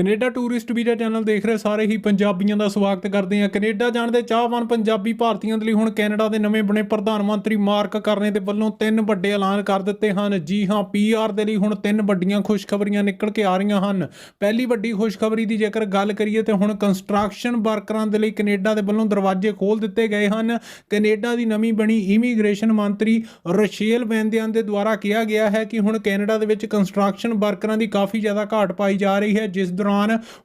Canada tourist visa channel ਦੇਖ ਰਹੇ ਸਾਰੇ ਹੀ ਪੰਜਾਬੀਆਂ ਦਾ ਸਵਾਗਤ ਕਰਦੇ ਹਾਂ। ਕੈਨੇਡਾ ਜਾਣ ਦੇ ਚਾਹਵਾਨ ਪੰਜਾਬੀ ਭਾਰਤੀਆਂ ਦੇ ਲਈ ਹੁਣ ਕੈਨੇਡਾ ਦੇ ਨਵੇਂ ਬਣੇ ਪ੍ਰਧਾਨ ਮੰਤਰੀ ਮਾਰਕ ਕਰਨੇ ਦੇ ਵੱਲੋਂ ਤਿੰਨ ਵੱਡੇ ਐਲਾਨ ਕਰ ਦਿੱਤੇ ਹਨ। ਜੀ ਹਾਂ ਪੀਆਰ ਦੇ ਲਈ ਹੁਣ ਤਿੰਨ ਵੱਡੀਆਂ ਖੁਸ਼ਖਬਰੀਆਂ ਨਿਕਲ ਕੇ ਆ ਰਹੀਆਂ ਹਨ। ਪਹਿਲੀ ਵੱਡੀ ਖੁਸ਼ਖਬਰੀ ਦੀ ਜੇਕਰ ਗੱਲ ਕਰੀਏ ਤੇ ਹੁਣ ਕੰਸਟਰਕਸ਼ਨ ਵਰਕਰਾਂ ਦੇ ਲਈ ਕੈਨੇਡਾ ਦੇ ਵੱਲੋਂ ਦਰਵਾਜ਼ੇ ਖੋਲ ਦਿੱਤੇ ਗਏ ਹਨ। ਕੈਨੇਡਾ ਦੀ ਨਵੀਂ ਬਣੀ ਇਮੀਗ੍ਰੇਸ਼ਨ ਮੰਤਰੀ ਰਸ਼ੇਲ ਵੈਂਦਿਆਨ ਦੇ ਦੁਆਰਾ ਕਿਹਾ ਗਿਆ ਹੈ ਕਿ ਹੁਣ ਕੈਨੇਡਾ ਦੇ ਵਿੱਚ ਕੰਸਟਰਕਸ਼ਨ ਵਰਕਰਾਂ ਦੀ ਕਾਫੀ ਜ਼ਿਆਦਾ ਘਾਟ ਪਾਈ ਜਾ ਰਹੀ ਹੈ, ਜਿਸ ਦੌਰਾਨ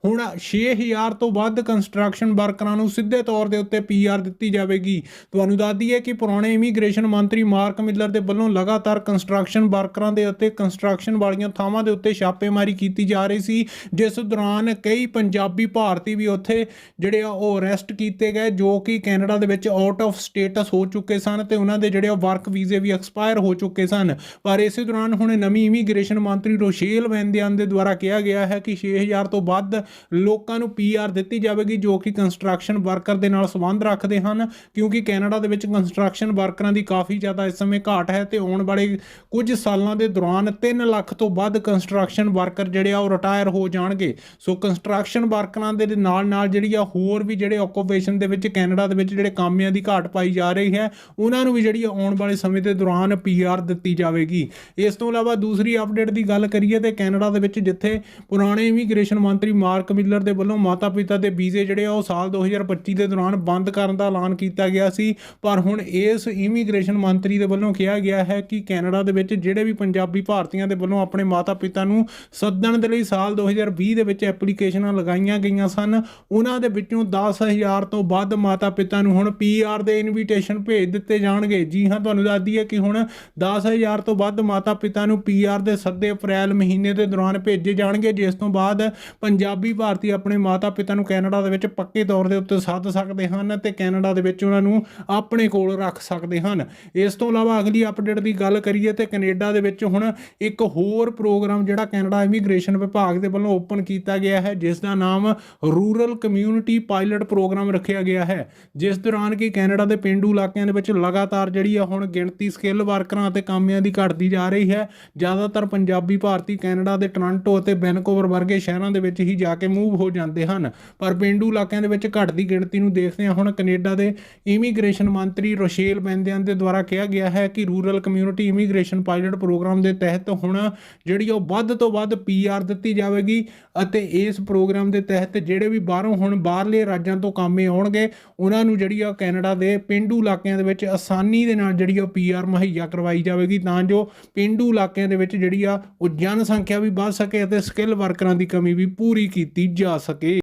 ਹੁਣ 6000 ਤੋਂ ਵੱਧ ਕੰਸਟਰਕਸ਼ਨ ਵਰਕਰਾਂ ਨੂੰ ਸਿੱਧੇ ਤੌਰ ਦੇ ਉੱਤੇ ਪੀਆਰ ਦਿੱਤੀ ਜਾਵੇਗੀ। ਤੁਹਾਨੂੰ ਦੱਸ ਦਈਏ ਕਿ ਪੁਰਾਣੇ ਇਮੀਗ੍ਰੇਸ਼ਨ ਮੰਤਰੀ ਮਾਰਕ ਮਿਲਰ ਦੇ ਵੱਲੋਂ ਲਗਾਤਾਰ ਕੰਸਟਰਕਸ਼ਨ ਵਰਕਰਾਂ ਦੇ ਅਤੇ ਕੰਸਟਰਕਸ਼ਨ ਵਾਲੀਆਂ ਥਾਵਾਂ ਦੇ ਉੱਤੇ ਛਾਪੇਮਾਰੀ ਕੀਤੀ ਜਾ ਰਹੀ ਸੀ, ਜਿਸ ਦੌਰਾਨ ਕਈ ਪੰਜਾਬੀ ਭਾਰਤੀ ਵੀ ਉੱਥੇ ਜਿਹੜੇ ਆ ਉਹ ਅਰੈਸਟ ਕੀਤੇ ਗਏ, ਜੋ ਕਿ ਕੈਨੇਡਾ ਦੇ ਵਿੱਚ ਆਊਟ ਆਫ ਸਟੇਟਸ ਹੋ ਚੁੱਕੇ ਸਨ ਤੇ ਉਹਨਾਂ ਦੇ ਜਿਹੜੇ ਵਰਕ ਵੀਜ਼ੇ ਵੀ ਐਕਸਪਾਇਰ ਹੋ ਚੁੱਕੇ ਸਨ। ਪਰ ਇਸੇ ਦੌਰਾਨ ਹੁਣ ਨਵੀਂ ਇਮੀਗ੍ਰੇਸ਼ਨ ਮੰਤਰੀ ਰੋਸ਼ੇਲ ਵੈਂਦਿਆਨ ਦੇ ਦੁਆਰਾ ਕਿਹਾ ਗਿਆ ਹੈ ਕਿ 6000 ਤੋਂ ਤੋਂ ਵੱਧ ਲੋਕਾਂ ਨੂੰ ਪੀਆਰ ਦਿੱਤੀ ਜਾਵੇਗੀ, ਜੋ ਕਿ ਕੰਸਟਰਕਸ਼ਨ ਵਰਕਰ ਦੇ ਨਾਲ ਸੰਬੰਧ ਰੱਖਦੇ ਹਨ, ਕਿਉਂਕਿ ਕੈਨੇਡਾ ਦੇ ਵਿੱਚ ਕੰਸਟਰਕਸ਼ਨ ਵਰਕਰਾਂ ਦੀ ਕਾਫੀ ਜ਼ਿਆਦਾ ਇਸ ਸਮੇਂ ਘਾਟ ਹੈ ਤੇ ਆਉਣ ਵਾਲੇ ਕੁਝ ਸਾਲਾਂ ਦੇ ਦੌਰਾਨ 3 ਲੱਖ ਤੋਂ ਵੱਧ ਕੰਸਟਰਕਸ਼ਨ ਵਰਕਰ ਜਿਹੜੇ ਆ ਉਹ ਰਿਟਾਇਰ ਹੋ ਜਾਣਗੇ। ਸੋ ਕੰਸਟਰਕਸ਼ਨ ਵਰਕਰਾਂ ਦੇ ਨਾਲ ਨਾਲ ਜਿਹੜੀ ਆ ਹੋਰ ਵੀ ਜਿਹੜੇ ਆਕੂਪੇਸ਼ਨ ਦੇ ਵਿੱਚ ਕੈਨੇਡਾ ਦੇ ਵਿੱਚ ਜਿਹੜੇ ਕਾਮਿਆਂ ਦੀ ਘਾਟ ਪਾਈ ਜਾ ਰਹੀ ਹੈ, ਉਹਨਾਂ ਨੂੰ ਵੀ ਜਿਹੜੀ ਆਉਣ ਵਾਲੇ ਸਮੇਂ ਦੇ ਦੌਰਾਨ ਪੀਆਰ ਦਿੱਤੀ ਜਾਵੇਗੀ। ਇਸ ਤੋਂ ਇਲਾਵਾ ਦੂਸਰੀ ਅਪਡੇਟ ਦੀ ਗੱਲ ਕਰੀਏ ਤੇ ਕੈਨੇਡਾ ਦੇ ਵਿੱਚ ਜਿੱਥੇ ਪੁਰਾਣੇ ਇਮੀਗ੍ਰੇਸ਼ਨ ਮੰਤਰੀ ਮਾਰਕ ਮਿਲਰ ਦੇ ਵੱਲੋਂ ਮਾਤਾ-ਪਿਤਾ ਦੇ ਵੀਜ਼ੇ ਜਿਹੜੇ ਆ ਉਹ ਸਾਲ 2025 ਦੇ ਦੌਰਾਨ ਬੰਦ ਕਰਨ ਦਾ ਐਲਾਨ ਕੀਤਾ ਗਿਆ ਸੀ। ਪਰ ਹੁਣ ਇਸ ਇਮੀਗ੍ਰੇਸ਼ਨ ਮੰਤਰੀ ਦੇ ਵੱਲੋਂ ਕਿਹਾ ਗਿਆ ਹੈ ਕਿ ਕੈਨੇਡਾ ਦੇ ਵਿੱਚ ਜਿਹੜੇ ਵੀ ਪੰਜਾਬੀ ਭਾਰਤੀਆਂ ਦੇ ਵੱਲੋਂ ਆਪਣੇ ਮਾਤਾ-ਪਿਤਾ ਨੂੰ ਸੱਦਣ ਦੇ ਲਈ ਸਾਲ 2020 ਦੇ ਵਿੱਚ ਐਪਲੀਕੇਸ਼ਨਾਂ ਲਗਾਈਆਂ ਗਈਆਂ ਸਨ, ਉਹਨਾਂ ਦੇ ਵਿੱਚੋਂ 10000 ਤੋਂ ਵੱਧ ਮਾਤਾ-ਪਿਤਾ ਨੂੰ ਹੁਣ ਪੀਆਰ ਦੇ ਇਨਵੀਟੇਸ਼ਨ ਭੇਜ ਦਿੱਤੇ ਜਾਣਗੇ। ਜੀ ਹਾਂ, ਤੁਹਾਨੂੰ ਦੱਸ ਦਈਏ ਕਿ ਹੁਣ 10000 ਤੋਂ ਵੱਧ ਮਾਤਾ-ਪਿਤਾ ਨੂੰ ਪੀਆਰ ਦੇ ਸੱਦੇ ਅਪ੍ਰੈਲ ਮਹੀਨੇ ਦੇ ਦੌਰਾਨ ਭੇਜੇ ਜਾਣਗੇ। ਜਿਸ ਤੋਂ ਬਾਅਦ ਪੰਜਾਬੀ ਭਾਰਤੀ ਆਪਣੇ ਮਾਤਾ-ਪਿਤਾ ਨੂੰ ਕੈਨੇਡਾ ਦੇ ਵਿੱਚ ਪੱਕੇ ਤੌਰ ਦੇ ਉੱਤੇ ਸੱਦ ਸਕਦੇ ਹਨ ਤੇ ਕੈਨੇਡਾ ਦੇ ਵਿੱਚ ਉਹਨਾਂ ਨੂੰ ਆਪਣੇ ਕੋਲ ਰੱਖ ਸਕਦੇ ਹਨ। ਇਸ ਤੋਂ ਇਲਾਵਾ ਅਗਲੀ ਅਪਡੇਟ ਦੀ ਗੱਲ ਕਰੀਏ ਤੇ ਕੈਨੇਡਾ ਦੇ ਵਿੱਚ ਹੁਣ ਇੱਕ ਹੋਰ ਪ੍ਰੋਗਰਾਮ ਜਿਹੜਾ ਕੈਨੇਡਾ ਇਮੀਗ੍ਰੇਸ਼ਨ ਵਿਭਾਗ ਦੇ ਵੱਲੋਂ ਓਪਨ ਕੀਤਾ ਗਿਆ ਹੈ, ਜਿਸ ਦਾ ਨਾਮ ਰੂਰਲ ਕਮਿਊਨਿਟੀ ਪਾਇਲਟ ਪ੍ਰੋਗਰਾਮ ਰੱਖਿਆ ਗਿਆ ਹੈ। ਜਿਸ ਦੌਰਾਨ ਕਿ ਕੈਨੇਡਾ ਦੇ ਪਿੰਡੂ ਇਲਾਕਿਆਂ ਦੇ ਵਿੱਚ ਲਗਾਤਾਰ ਜਿਹੜੀ ਆ ਹੁਣ ਗਿਣਤੀ ਸਕਿੱਲ ਵਰਕਰਾਂ ਅਤੇ ਕਾਮਿਆਂ ਦੀ ਘਟਦੀ ਜਾ ਰਹੀ ਹੈ। ਜ਼ਿਆਦਾਤਰ ਪੰਜਾਬੀ ਭਾਰਤੀ ਕੈਨੇਡਾ ਦੇ ਟੋਰਾਂਟੋ ਅਤੇ ਵੈਨਕੂਵਰ ਵਰਗੇ ਸ਼ਹਿਰਾਂ ਦੇ ਵਿੱਚ ਹੀ ਜਾ ਕੇ ਮੂਵ ਹੋ ਜਾਂਦੇ ਹਨ। ਪਰ ਪਿੰਡੂ ਇਲਾਕਿਆਂ ਦੇ ਵਿੱਚ ਘਟਦੀ ਗਿਣਤੀ ਨੂੰ ਦੇਖਦੇ ਹਾਂ। ਹੁਣ ਕੈਨੇਡਾ ਦੇ ਇਮੀਗ੍ਰੇਸ਼ਨ ਮੰਤਰੀ ਰੋਸ਼ੇਲ ਬੈਂਦਿਆਨ ਦੇ ਦੁਆਰਾ ਕਿਹਾ ਗਿਆ ਹੈ ਕਿ rural community immigration pilot program ਦੇ ਤਹਿਤ ਹੁਣ ਜਿਹੜੀ ਉਹ ਵੱਧ ਤੋਂ ਵੱਧ ਪੀਆਰ ਦਿੱਤੀ ਜਾਵੇਗੀ ਅਤੇ ਇਸ ਪ੍ਰੋਗਰਾਮ ਦੇ ਤਹਿਤ ਜਿਹੜੇ ਵੀ ਬਾਹਰੋਂ ਹੁਣ ਬਾਹਰਲੇ ਰਾਜਾਂ ਤੋਂ ਕਾਮੇ ਆਉਣਗੇ, ਉਹਨਾਂ ਨੂੰ ਜਿਹੜੀ ਆ ਕੈਨੇਡਾ ਦੇ ਪਿੰਡੂ ਇਲਾਕਿਆਂ ਦੇ ਵਿੱਚ ਆਸਾਨੀ ਦੇ ਨਾਲ ਜਿਹੜੀ ਆ ਪੀਆਰ ਮੁਹੱਈਆ ਕਰਵਾਈ ਜਾਵੇਗੀ ਤਾਂ ਜੋ ਪਿੰਡੂ ਇਲਾਕਿਆਂ ਦੇ ਵਿੱਚ ਜਿਹੜੀ ਆ ਉਹ ਜਨਸੰਖਿਆ ਵੀ ਵੱਧ ਸਕੇ ਅਤੇ ਸਕਿੱਲ ਵਰਕਰਾਂ ਦੀ ਕਮੀ ਵੀ ਵੀ ਪੂਰੀ ਕੀਤੀ ਜਾ ਸਕੇ।